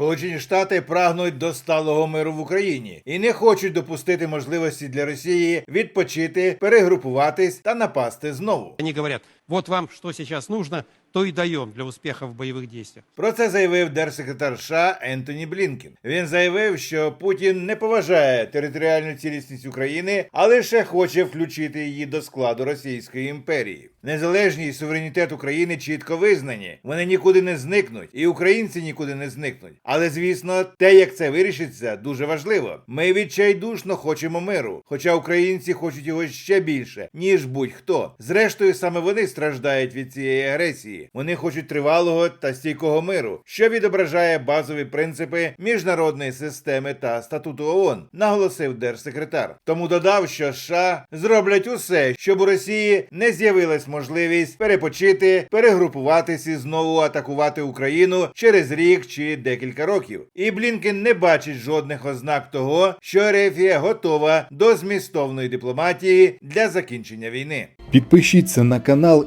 Сполучені Штати прагнуть до сталого миру в Україні і не хочуть допустити можливості для Росії відпочити, перегрупуватись та напасти знову. Вони говорят, вот вам что сейчас нужно, то и даем для успеха в боевых действиях. Про це заявив держсекретар США Ентоні Блінкен. Він заявив, що Путін не поважає територіальну цілісність України, а лише хоче включити її до складу Російської імперії. Незалежність суверенітет України чітко визнані. Вони нікуди не зникнуть, і українці нікуди не зникнуть. Але звісно, те, як це вирішиться, дуже важливо. Ми відчайдушно хочемо миру, хоча українці хочуть його ще більше, ніж будь-хто. Зрештою, саме вони страждають від цієї агресії. Вони хочуть тривалого та стійкого миру, що відображає базові принципи міжнародної системи та статуту ООН, наголосив держсекретар. Тому додав, що США зроблять усе, щоб у Росії не з'явилась можливість перепочити, перегрупуватись і знову атакувати Україну через рік чи декілька років. І Блінкен не бачить жодних ознак того, що Ерефія готова до змістовної дипломатії для закінчення війни. Підпишіться на канал